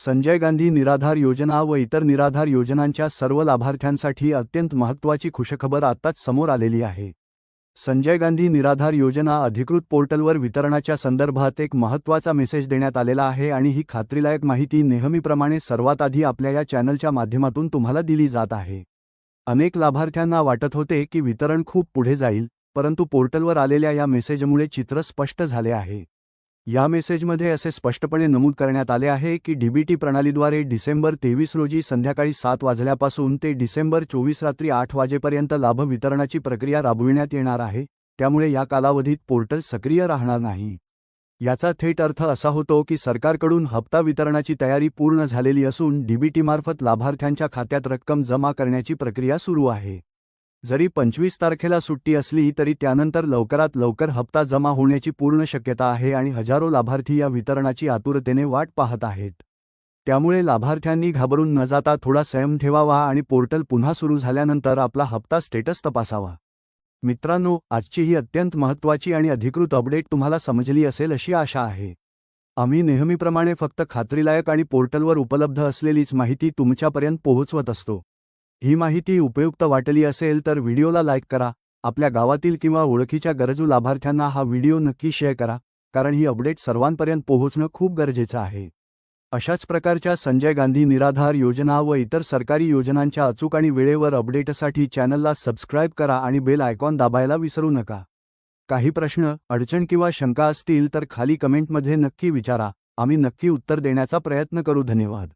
संजय गांधी निराधार योजना व इतर निराधार योजनांच्या सर्व लाभार्थ्यांसाठी अत्यंत महत्त्वाची खुशखबर आत्ताच समोर आलेली आहे. संजय गांधी निराधार योजना अधिकृत पोर्टलवर वितरणाच्या संदर्भात एक महत्त्वाचा मेसेज देण्यात आलेला आहे आणि ही खात्रीलायक माहिती नेहमीप्रमाणे सर्वात आधी आपल्या या चॅनलच्या माध्यमातून तुम्हाला दिली जात आहे. अनेक लाभार्थ्यांना वाटत होते की वितरण खूप पुढे जाईल परंतु पोर्टलवर आलेल्या या मेसेजमुळे चित्र स्पष्ट झाले आहे. या मेसेजमध्ये असे स्पष्टपणे नमूद करण्यात आले आहे की डीबीटी प्रणालीद्वारे डिसेंबर तेवीस रोजी संध्याकाळी सात वाजल्यापासून ते डिसेंबर चोवीस रात्री आठ वाजेपर्यंत लाभ वितरणाची प्रक्रिया राबविण्यात येणार आहे त्यामुळे या कालावधीत पोर्टल सक्रिय राहणार नाही. याचा थेट अर्थ असा होतो की सरकारकडून हप्ता वितरणाची तयारी पूर्ण झालेली असून डीबीटीमार्फत लाभार्थ्यांच्या खात्यात रक्कम जमा करण्याची प्रक्रिया सुरू आहे. जरी पंचवीस तारखेला सुट्टी असली तरी त्यानंतर लवकरात लवकर हप्ता जमा होण्याची पूर्ण शक्यता आहे आणि हजारो लाभार्थी या वितरणाची आतुरतेने वाट पाहत आहेत. त्यामुळे लाभार्थ्यांनी घाबरून न जाता थोडा संयम ठेवावा आणि पोर्टल पुन्हा सुरू झाल्यानंतर आपला हप्ता स्टेटस तपासावा. मित्रांनो आजची ही अत्यंत महत्त्वाची आणि अधिकृत अपडेट तुम्हाला समजली असेल अशी आशा आहे. आम्ही नेहमीप्रमाणे फक्त खात्रीलायक आणि पोर्टलवर उपलब्ध असलेलीच माहिती तुमच्यापर्यंत पोहोचवत असतो. ही माहिती उपयुक्त वाटली असेल तर व्हिडिओला लाईक करा आपल्या गावातील किंवा ओळखीच्या गरजू लाभार्थ्यांना हा व्हिडिओ नक्की शेअर करा कारण ही अपडेट सर्वांपर्यंत पोहोचणं खूप गरजेचं आहे. अशाच प्रकारच्या संजय गांधी निराधार योजना व इतर सरकारी योजनांच्या अचूक आणि वेळेवर अपडेटसाठी चॅनलला सबस्क्राईब करा आणि बेल आयकॉन दाबायला विसरू नका. काही प्रश्न अडचण किंवा शंका असतील तर खाली कमेंटमध्ये नक्की विचारा आम्ही नक्की उत्तर देण्याचा प्रयत्न करू धन्यवाद.